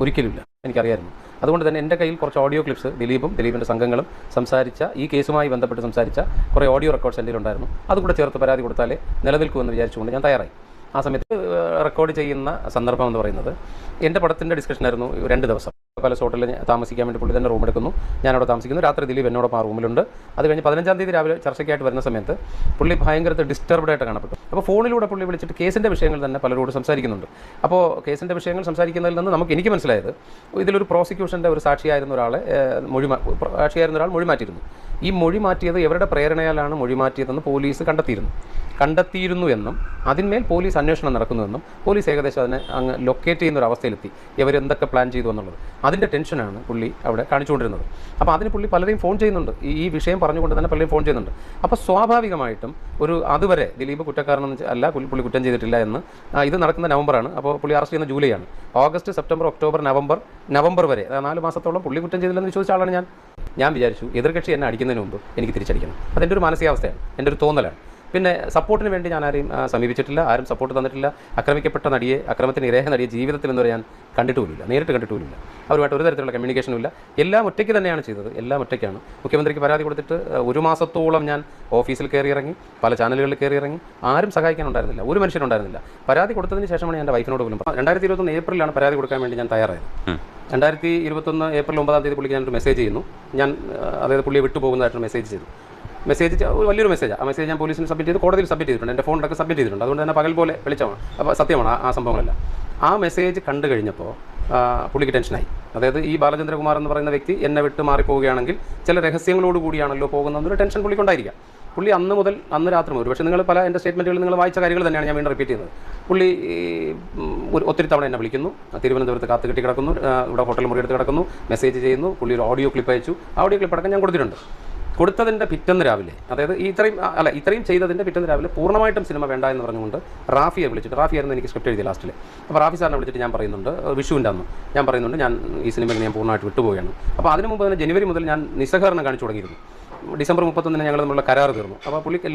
ഒരിക്കലുമില്ല. എനിക്കറിയായിരുന്നു. അതുകൊണ്ട് തന്നെ എന്റെ കയ്യിൽ കുറച്ച് ഓഡിയോ ക്ലിപ്സ് ദിലീപും ദിലീപിന്റെ സംഘങ്ങളും സംസാരിച്ച ഈ കേസുമായി ബന്ധപ്പെട്ട് സംസാരിച്ച കുറേ ഓഡിയോ റെക്കോർഡ്സ് എന്റെ ഉണ്ടായിരുന്നു അതുകൂടെ ചേർത്ത് പരാതി കൊടുത്താലേ നിലനിൽക്കുമെന്ന് വിചാരിച്ചുകൊണ്ട് ഞാൻ തയ്യാറായി. ആ സമയത്ത് റെക്കോർഡ് ചെയ്യുന്ന സന്ദർഭം എന്ന് പറയുന്നത് എന്റെ പടത്തിന്റെ ഡിസ്കഷനായിരുന്നു രണ്ട് ദിവസം. പല ഹോട്ടലിൽ താമസിക്കാൻ വേണ്ടി പുള്ളി തന്നെ റൂം എടുക്കുന്നു ഞാൻ അവിടെ താമസിക്കുന്നു. രാത്രി ദിലീപ് എന്നോടൊപ്പം ആ റൂമിലുണ്ട്. അത് കഴിഞ്ഞ് പതിനഞ്ചാം തീയതി രാവിലെ ചർച്ചയ്ക്കായിട്ട് വരുന്ന സമയത്ത് പുള്ളി ഭയങ്കര ഡിസ്റ്റർബ്ഡ് ആയിട്ട് കാണപ്പെട്ടു. അപ്പോൾ ഫോണിലൂടെ പുള്ളി വിളിച്ചിട്ട് കേസിന്റെ വിഷയങ്ങൾ തന്നെ പലരോട് സംസാരിക്കുന്നുണ്ട്. അപ്പോൾ കേസിന്റെ വിഷയങ്ങൾ സംസാരിക്കുന്നതിൽ നിന്ന് നമുക്ക് എനിക്ക് മനസ്സിലായത് ഇതിലൊരു പ്രോസിക്യൂഷന്റെ ഒരു സാക്ഷിയായിരുന്ന ഒരാളെ മൊഴി സാക്ഷിയായിരുന്ന ഒരാൾ മൊഴി മാറ്റിയിരുന്നു ഈ മൊഴി മാറ്റിയത് എവരുടെ പ്രേരണയാലാണ് മൊഴി മാറ്റിയതെന്ന് പോലീസ് കണ്ടെത്തിയിരുന്നു. കണ്ടെത്തിയിരുന്നു എന്നും അതിന്മേൽ പോലീസ് അന്വേഷണം നടക്കുന്നുവെന്നും പോലീസ് ഏകദേശം അതിനെ അങ്ങ് ലൊക്കേറ്റ് ചെയ്യുന്ന ഒരു അവസ്ഥയിലെത്തി. ഇവരെന്തൊക്കെ പ്ലാൻ ചെയ്തു എന്നുള്ളത്. അതിന്റെ ടെൻഷനാണ് പുള്ളി അവിടെ കാണിച്ചുകൊണ്ടിരുന്നത്. അപ്പോൾ അതിന് പുള്ളി പലരെയും ഫോൺ ചെയ്യുന്നുണ്ട്. ഈ വിഷയം പറഞ്ഞുകൊണ്ട് തന്നെ പലരെയും ഫോൺ ചെയ്യുന്നുണ്ട്. അപ്പോൾ സ്വാഭാവികമായിട്ടും ഒരു അതുവരെ ദിലീപ് കുറ്റക്കാരനെന്ന് അല്ല പുള്ളി കുറ്റം ചെയ്തിട്ടില്ല എന്ന് ഇത് നടക്കുന്ന നവംബറാണ് അപ്പോൾ പുള്ളി അറസ്റ്റ് ചെയ്യുന്ന ജൂലൈയാണ് August September October November November വരെ. നാല് മാസത്തോളം പുള്ളി കുറ്റം ചെയ്തില്ലെന്ന് ചോദിച്ച ആളാണ് ഞാൻ. ഞാൻ വിചാരിച്ചു എതിർകക്ഷി എന്നെ അടിക്കുന്നതിന് മുമ്പ് എനിക്ക് തിരിച്ചടിക്കണം. അതെന്റെ ഒരു മാനസികാവസ്ഥയാണ്. എന്റെ ഒരു തോന്നലാണ്. പിന്നെ സപ്പോർട്ടിന് വേണ്ടി ഞാൻ ആരെയും സമീപിച്ചിട്ടില്ല ആരും സപ്പോർട്ട് തന്നിട്ടില്ല. ആക്രമിക്കപ്പെട്ട നടിയെ അക്രമത്തിന് ഇരയായ നടിയെ ജീവിതത്തിൽ എന്ന് പറയാൻ കണ്ടിട്ടുമില്ല നേരിട്ട് കണ്ടിട്ടുമില്ല. അവരുമായിട്ട് ഒരു തരത്തിലുള്ള കമ്മ്യൂണിക്കേഷനും ഇല്ല. എല്ലാം ഒറ്റയ്ക്ക് തന്നെയാണ് ചെയ്തത്. എല്ലാം ഒറ്റയ്ക്കാണ്. മുഖ്യമന്ത്രിക്ക് പരാതി കൊടുത്തിട്ട് ഒരു മാസത്തോളം ഞാൻ ഓഫീസിൽ കയറി ഇറങ്ങി പല ചാനലുകളിൽ കയറി ഇറങ്ങി ആരും സഹായിക്കാനുണ്ടായിരുന്നില്ല ഒരു മനുഷ്യനുണ്ടായിരുന്നില്ല പരാതി കൊടുത്തതിന് ശേഷമാണ് എന്റെ വൈഫിനോട് പോലും. രണ്ടായിരത്തി ഇരുപത്തൊന്ന് ഏപ്രിലാണ് പരാതി കൊടുക്കാൻ വേണ്ടി ഞാൻ തയ്യാറായത്. രണ്ടായിരത്തി ഇരുപത്തൊന്ന് ഏപ്രിൽ ഒമ്പതാം തീയതി പുള്ളിക്ക് ഞാനൊരു മെസ്സേജ് ചെയ്യുന്നു. ഞാൻ അതായത് പുള്ളിയെ വിട്ടു പോകുന്നതായിട്ട് മെസ്സേജ് ചെയ്തു മെസ്സേജ് ഒരു വലിയൊരു മെസ്സേജ് ആ. മെസ്സേജ് ഞാൻ പോലീസിന് സബ്മിറ്റ് ചെയ്ത്. കോടതിയിൽ സബ്മിറ്റ് ചെയ്തിട്ടുണ്ട്. എന്റെ ഫോണിലൊക്കെ സബ്മിറ്റ് ചെയ്തിട്ടുണ്ട്. അതുകൊണ്ട് തന്നെ പകൽ പോലെ വെളിച്ചമാണ്. അപ്പോൾ സത്യമാണ് ആ- സംഭവങ്ങളല്ല. ആ മെസ്സേജ് കണ്ടു കഴിഞ്ഞപ്പോൾ പുള്ളിക്ക് ടെൻഷനായി അതായത് ഈ ബാലചന്ദ്രകുമാർ എന്ന് പറയുന്ന വ്യക്തി എന്നെ വിട്ട് മാറിപ്പോവുകയാണെങ്കിൽ ചില രഹസ്യങ്ങളോട് കൂടിയാണല്ലോ പോകുന്നതെന്നൊരു ടെൻഷൻ പുള്ളിക്കുണ്ടായിരിക്കാം പുള്ളി അന്ന് മുതൽ അന്ന് രാത്രി മുതൽ പക്ഷേ നിങ്ങൾ പല എന്റെ സ്റ്റേറ്റ്മെന്റുകൾ നിങ്ങൾ വായിച്ച കാര്യങ്ങൾ തന്നെയാണ് ഞാൻ വീണ്ടും റിപ്പീറ്റ് ചെയ്യുന്നത്. പുള്ളി ഒരു ഒത്തിരി തവണ എന്നെ വിളിക്കുന്നു. തിരുവനന്തപുരത്ത് കാത്ത് കെട്ടി കിടക്കുന്നു. ഇവിടെ ഹോട്ടൽ മുറി എടുത്ത് കിടക്കുന്നു. മെസ്സേജ് ചെയ്യുന്നു. പുള്ളി ഒരു ഓഡിയോ ക്ലിപ്പ് അയച്ചു. ആ ഓഡിയോ ക്ലിപ്പ് അടക്കം ഞാൻ കൊടുത്തിട്ടുണ്ട്. കൊടുത്തതിന്റെ പിറ്റന്ന് രാവിലെ അതായത് ഇത്രയും അല്ല ഇത്രയും ചെയ്തതിന്റെ പിറ്റന്ന് രാവിലെ പൂർണമായിട്ടും സിനിമ വേണ്ട എന്ന് പറഞ്ഞുകൊണ്ട് റാഫിയെ വിളിച്ചിട്ട് റാഫി ആയിരുന്നു എനിക്ക് സ്ക്രിപ്റ്റ് എഴുതി ലാസ്റ്റിൽ അപ്പോൾ റാഫി സാറിനെ വിളിച്ചിട്ട് ഞാൻ പറയുന്നുണ്ട് വിഷുവിന്റെ അന്ന്. ഞാൻ പറയുന്നുണ്ട് ഞാൻ ഈ സിനിമയിൽ ഞാൻ പൂർണമായിട്ട് വിട്ടുപോവുകയാണ്. അപ്പോൾ അതിന് മുമ്പ് തന്നെ ജനുവരി മുതൽ ഞാൻ നിസ്സഹകരണം കാണിച്ചു തുടങ്ങിയിരുന്നു. ഡിസംബർ മുപ്പത്തൊന്നിന് ഞങ്ങൾ നമ്മളുടെ കരാർ തീർന്നു. അപ്പോൾ പുള്ളി എല്ലാ